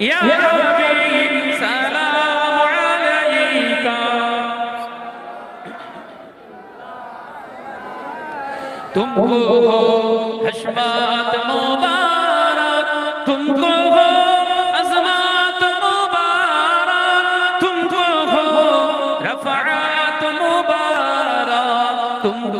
يا ربي سلام عليك تم کو ہو حشمات مبارک تم کو ہو عظمات مبارک تم کو ہو رفعات مبارک تم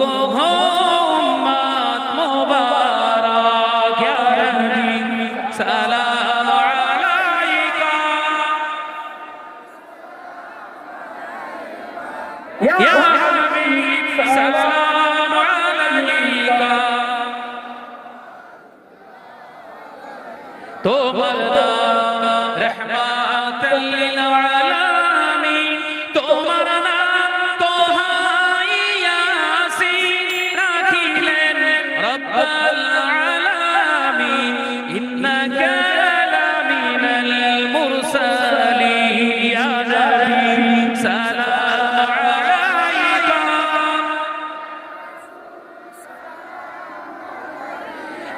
يا, يا سلام عليك توبة رحمة للعالمين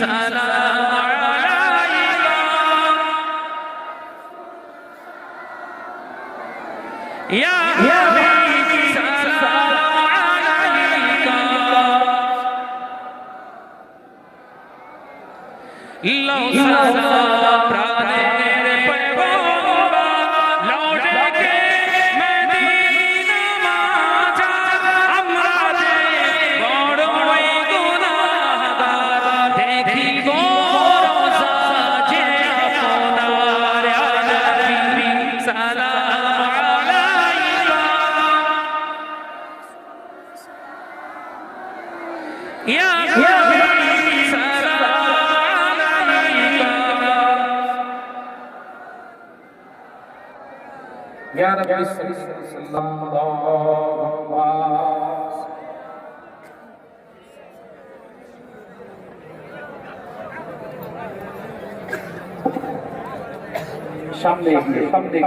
সালাম ইয়া নবী সালাম আলাইকা লও সালাম প্রাণের يا رب صل وسلم وبارك সামনে সামনে